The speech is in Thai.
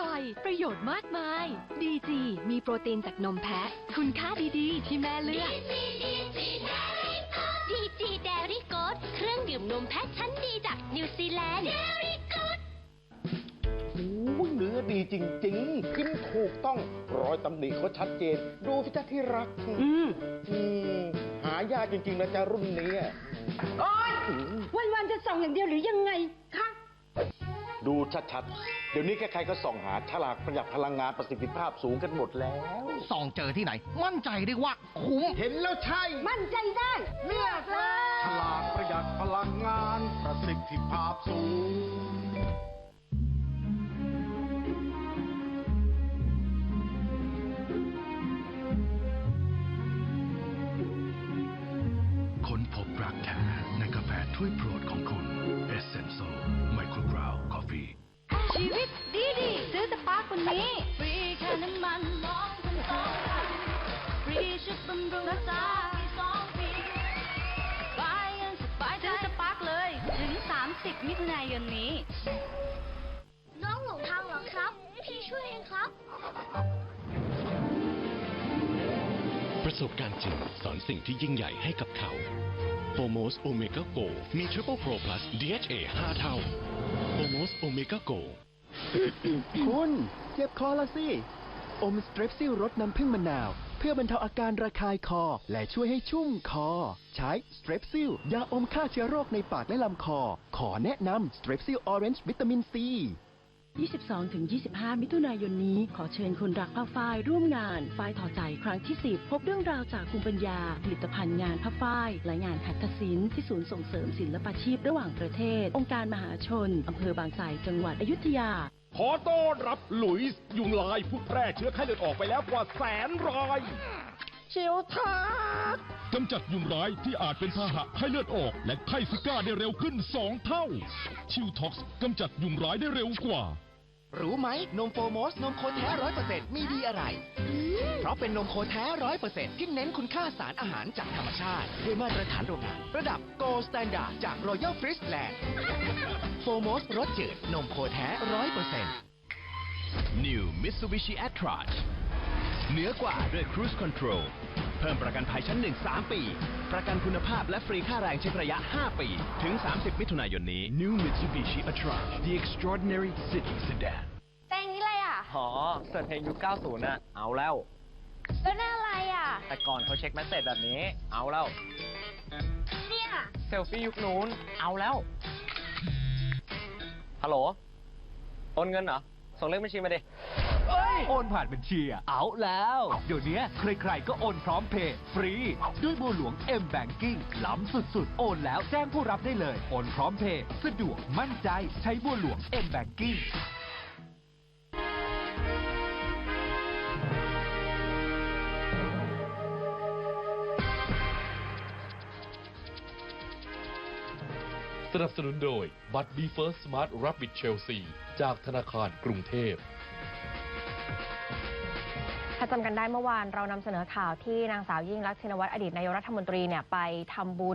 ร่อย ประโยชน์มากมายดีจีมีโปรตีนจากนมแพะ คุณค่าดีๆ ที่แม่เลือก ดีจีเดรี่โกดเครื่องดื่มนมแพะชั้นดีจากนิวซีแลนด์เดรี่โกดโอ้ยเนื้อดีจริงๆ กินถูกต้องรอยตำหนิเขาชัดเจน ดูสิจ้าที่รัก อืมอืมหายากจริงๆนะจ๊ะรุ่นนี้อะ โอ๊ยวัน ๆ จะส่องอย่างเดียวหรือยังไงคะ ดูชัดๆ เดี๋ยวนี้ใครๆก็ส่องหาฉลากประหยัดพลังงานประสิทธิภาพสูงกันหมดแล้ว ส่องเจอที่ไหน มั่นใจได้ว่าคุ้มเห็นแล้วใช่ มั่นใจได้เลือกเลยฉลากประหยัดพลังงานประสิทธิภาพสูงค้นพบรักแท้ในกาแฟถ้วยโปรดของคุณ e s s e n z o ร์ควันนี้ ฟรีแค่น้ำมันมองคุณสองฟรีชุดบำรุงรักษาสองปีบายยังสบายซื้อสปาร์คเลย ถึง 30 มิถุนายนนี้ น้องหลงทางเหรอครับ พี่ช่วยเองครับ ประสบการณ์จริงสอนสิ่งที่ยิ่งใหญ่ให้กับเขาโฟโมสโอเมก้าโกมี Triple Pro Plus DHA 5 เท่าโฟโมสโอเมก้าโก คุณเจ็บคอละสิ อมสเตรปซิลรสน้ำผึ้งมะนาว เพื่อบรรเทาอาการระคายคอ และช่วยให้ชุ่มคอ ใช้สเตรปซิลยาอมฆ่าเชื้อโรคในปากและลำคอ ขอแนะนำสเตรปซิลออเรนจ์วิตามินซี 22-25 มิถุนายนนี้ขอเชิญคนรักผ้าฝ้ายร่วมงานฝ้ายถอใจครั้งที่ 10 พบเรื่องราวจากภูมิปัญญา ผลิตภัณฑ์งานผ้าฝ้าย และงานหัตถศิลป์ที่ศูนย์ส่งเสริมศิลปาชีพระหว่างประเทศ องค์การมหาชน อำเภอบางไทรจังหวัดอยุธยา ขอต้อนรับหลุยส์ยุงลายผู้แพร่เชื้อไข้เลือดออกไปแล้วกว่าแสนรายชิวทักกำจัดยุงร้ายที่อาจเป็นพาหะไข้เลือดออก และไข้ซิก้าได้เร็วขึ้น 2 เท่า ชิวท็อกซ์กำจัดยุงร้ายได้เร็วกว่า รู้ไหมนมโฟโมสนมโคแท้ร้อยเปอร์เซ็นต์มีดีอะไร เพราะเป็นนมโคแท้ร้อยเปอร์เซ็นต์ที่เน้นคุณค่าสารอาหารจากธรรมชาติ ด้วยมาตรฐานโรงงาน ระดับ Gold Standard จาก Royal f r i s l a n d โฟโมสรสจืดนมโคแท้ร้อยเปอร์เซ็นต์ New Mitsubishi a t r a เหนือกว่าด้วย Cruise Control เพิ่มประกันภัยชั้น1 3ปี ประกันคุณภาพและฟรีค่าแรงเช็คระยะ 5 ปี ถึง 30 มิถุนายนนี้ New Mitsubishi a t r a The Extraordinary City Sedan แต่งนี้เลยอะอ๋อเสิร์ชเพลงยุค90น่ะ เอาแล้ว แล้วหน้าอะไรอะ แต่ก่อนเขาเช็คแมสเซจแบบนี้ เอาแล้ว เนี่ย เซลฟี่ยุคนู้น เอาแล้ว ฮัลโหลโอนเงินเหรอ ส่งเลขบัญชีมาดิ โอนผ่านบัญชีอะเอาแล้ว เดี๋ยวนี้ใครๆก็โอนพร้อมเพย์ฟรี ด้วยบัวหลวง M Banking ล้ำสุดๆ โอนแล้วแจ้งผู้รับได้เลย โอนพร้อมเพย์สะดวกมั่นใจใช้บัวหลวง M Banking สนับสนุนโดยบัตร b ีเฟิร์สสมาร์ทรับบิทเชลซีจากธนาคารกรุงเทพ ถ้าจำกันได้เมื่อวานเรานำเสนอข่าวที่นางสาวยิ่งรักษณ์ชินวัตรอดีตนายกรัฐมนตรีเนี่ยไปทำบุญ